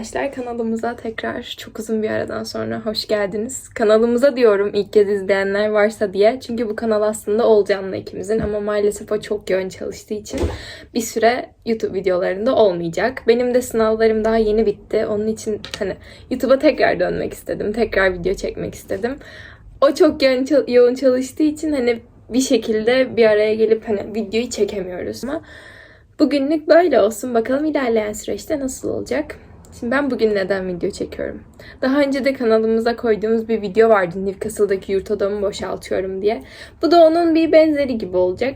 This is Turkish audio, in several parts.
arkadaşlar kanalımıza tekrar çok uzun bir aradan sonra hoş geldiniz. Kanalımıza diyorum ilk kez izleyenler varsa diye. Çünkü bu kanal aslında Olcan'la ikimizin ama maalesef o çok yoğun çalıştığı için bir süre YouTube videolarında olmayacak. Benim de sınavlarım daha yeni bitti. Onun için hani YouTube'a tekrar dönmek istedim. Tekrar video çekmek istedim. O çok yoğun, çal- yoğun çalıştığı için hani bir şekilde bir araya gelip hani videoyu çekemiyoruz ama Bugünlük böyle olsun. Bakalım ilerleyen süreçte nasıl olacak. Şimdi ben bugün neden video çekiyorum? Daha önce de kanalımıza koyduğumuz bir video vardı. Newcastle'daki yurt odamı boşaltıyorum diye. Bu da onun bir benzeri gibi olacak.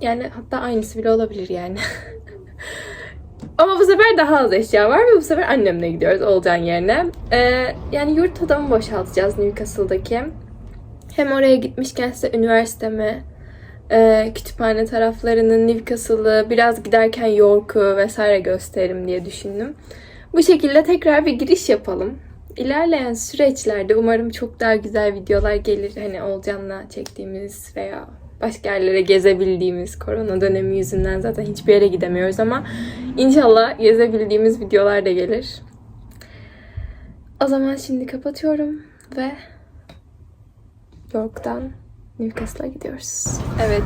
Yani hatta aynısı bile olabilir yani. Ama bu sefer daha az eşya var ve bu sefer annemle gidiyoruz Olcan yerine. Ee, yani yurt odamı boşaltacağız Newcastle'daki. Hem oraya gitmişken size üniversitemi, e, kütüphane taraflarının Newcastle'ı, biraz giderken York'u vesaire gösteririm diye düşündüm. Bu şekilde tekrar bir giriş yapalım. İlerleyen süreçlerde umarım çok daha güzel videolar gelir. Hani Olcan'la çektiğimiz veya başka yerlere gezebildiğimiz korona dönemi yüzünden zaten hiçbir yere gidemiyoruz ama inşallah gezebildiğimiz videolar da gelir. O zaman şimdi kapatıyorum ve York'tan Newcastle'a gidiyoruz. Evet.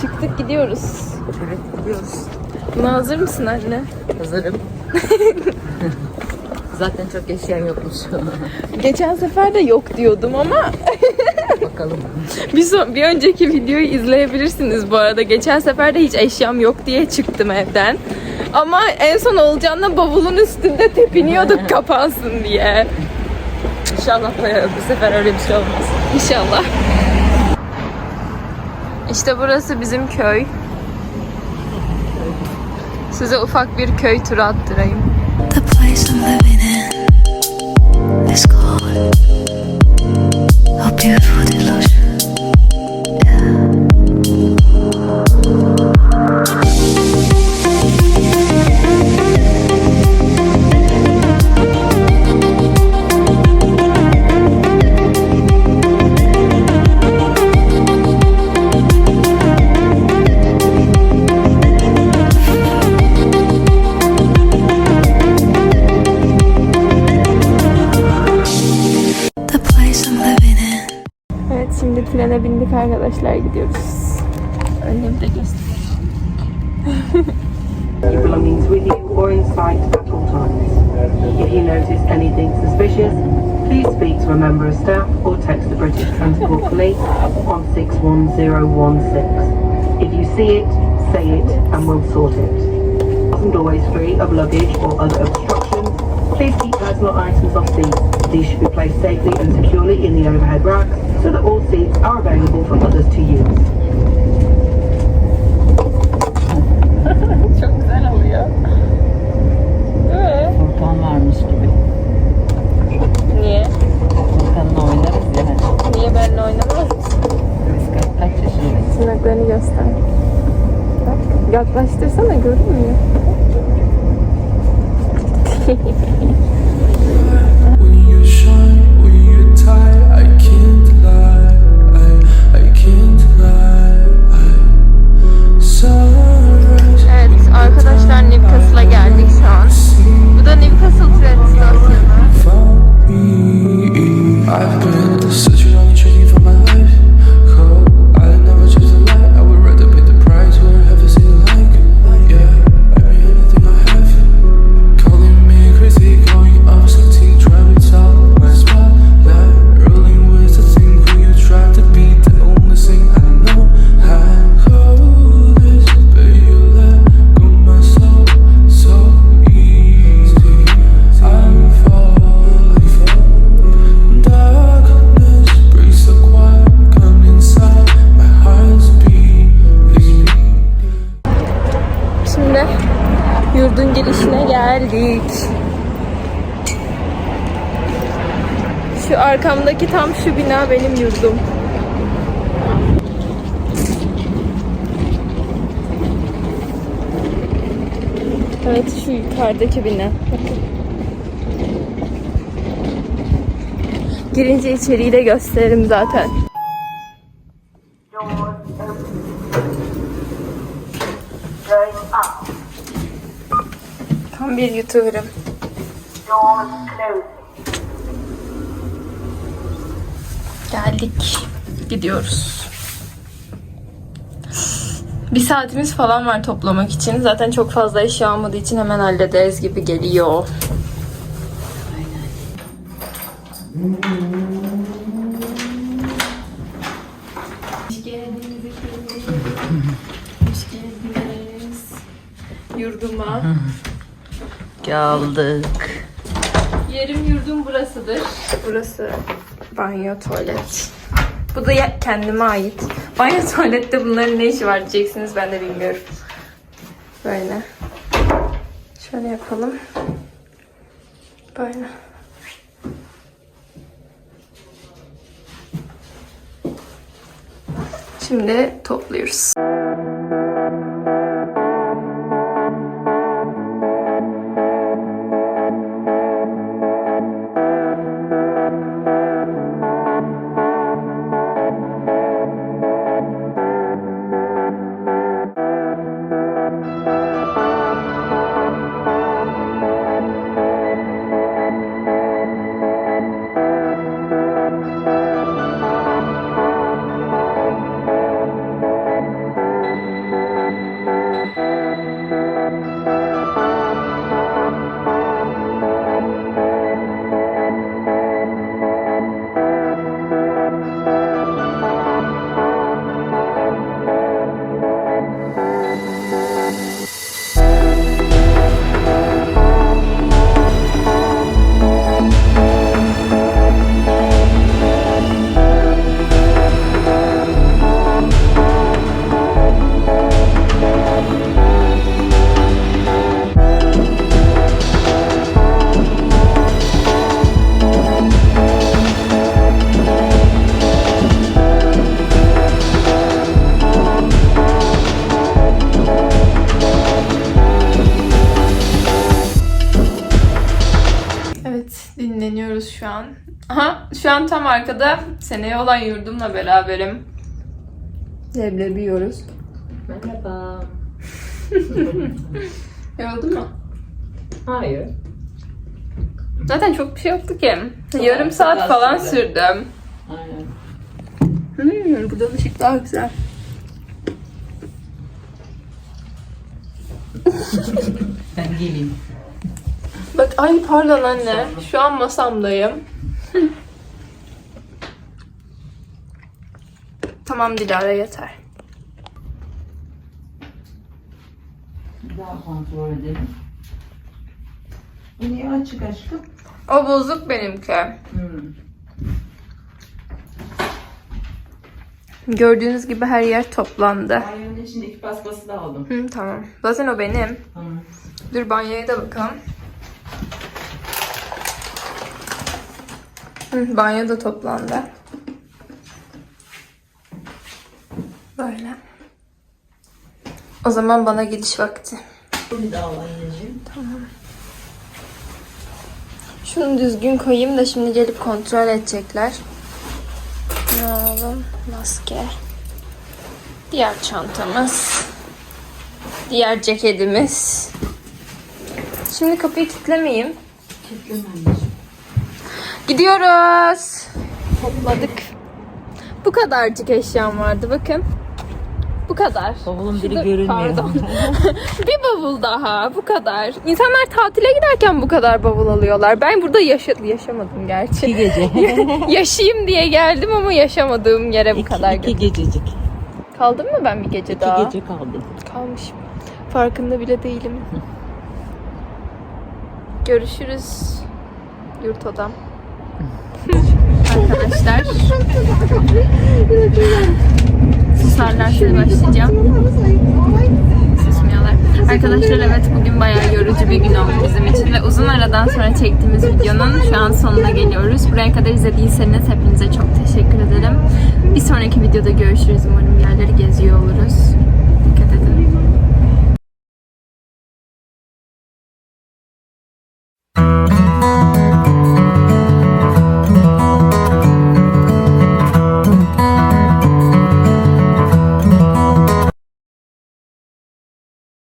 Çıktık gidiyoruz. Evet gidiyoruz. Buna hazır mısın anne? Hazırım. Zaten çok eşyan yokmuş. Geçen sefer de yok diyordum ama Bakalım. bir, son, bir önceki videoyu izleyebilirsiniz bu arada. Geçen sefer de hiç eşyam yok diye çıktım evden. Ama en son Olcan'la bavulun üstünde tepiniyorduk kapansın diye. İnşallah bu sefer öyle bir şey olmaz. İnşallah. İşte burası bizim köy. Size ufak bir köy turu attırayım. The place I'm living in is called a beautiful. The arkadaşlar gidiyoruz. Annem de göster. your belongings with you or in sight at all times. If you notice anything suspicious, please speak to a member of staff or text the British Transport Police on 61016. If you see it, say it and we'll sort it. Wasn't always free of luggage or other obstructions. Please keep personal items off seats. These should be placed safely and securely in the overhead racks so that all seats are available for others to use. Çok güzel oluyor. Değil mi? Furkan varmış gibi. Niye? Furkan'la oynarız ya. Niye benimle oynamaz? Biz kaç, kaç yaşındayız? Tırnaklarını göster. Bak yaklaştırsana görünmüyor. arkamdaki tam şu bina benim yurdum. Evet şu yukarıdaki bina. Girince içeriği de gösteririm zaten. Tam bir YouTuber'ım. Geldik. Gidiyoruz. Bir saatimiz falan var toplamak için. Zaten çok fazla eşya olmadığı için hemen hallederiz gibi geliyor. Hoş geldiniz efendim. Hoş geldiniz. Yurduma. Geldik. Yerim yurdum burasıdır. Burası banyo, tuvalet. Bu da kendime ait. Banyo, tuvalette bunların ne işi var diyeceksiniz. Ben de bilmiyorum. Böyle. Şöyle yapalım. Böyle. Şimdi topluyoruz. Şu an tam arkada seneye olan yurdumla beraberim. Leblebi yiyoruz. Merhaba. Yoruldun mu? Hayır. Zaten çok bir şey yoktu ki. Yarım saat falan sürdü. sürdüm. Aynen. Hmm, burada ışık daha güzel. Ben geleyim. Bak ay pardon anne. Şu an masamdayım. tamam Dilara yeter. Bir daha kontrol edelim. Bu niye açık aşkım? O bozuk benimki. Hmm. Gördüğünüz gibi her yer toplandı. Banyonun içindeki paspası da aldım. Hı, tamam. Zaten o benim. Tamam. Dur banyoya da bakalım. Hı, banyo da toplandı. Böyle. O zaman bana gidiş vakti. Bir daha al anneciğim. Şunu düzgün koyayım da şimdi gelip kontrol edecekler. Ne alalım? Maske. Diğer çantamız. Diğer ceketimiz. Şimdi kapıyı kilitlemeyeyim. Kilitleme anneciğim. Gidiyoruz. Topladık. Bu kadarcık eşyam vardı bakın. Bu kadar. Bavulun biri Şurada- görünmüyor. Pardon. bir bavul daha. Bu kadar. İnsanlar tatile giderken bu kadar bavul alıyorlar. Ben burada yaşa yaşamadım gerçi. İki gece. Yaşayayım diye geldim ama yaşamadığım yere bu kadar iki, iki götürdüm. gececik. Kaldım mı ben bir gece İki daha? gece kaldım. Kalmışım. Farkında bile değilim. Görüşürüz. Yurt odam. Arkadaşlar. Susarlarsa başlayacağım. Susmuyorlar. Arkadaşlar evet bugün bayağı yorucu bir gün oldu bizim için ve uzun aradan sonra çektiğimiz videonun şu an sonuna geliyoruz. Buraya kadar izlediyseniz hepinize çok teşekkür ederim. Bir sonraki videoda görüşürüz. Umarım yerleri geziyor oluruz.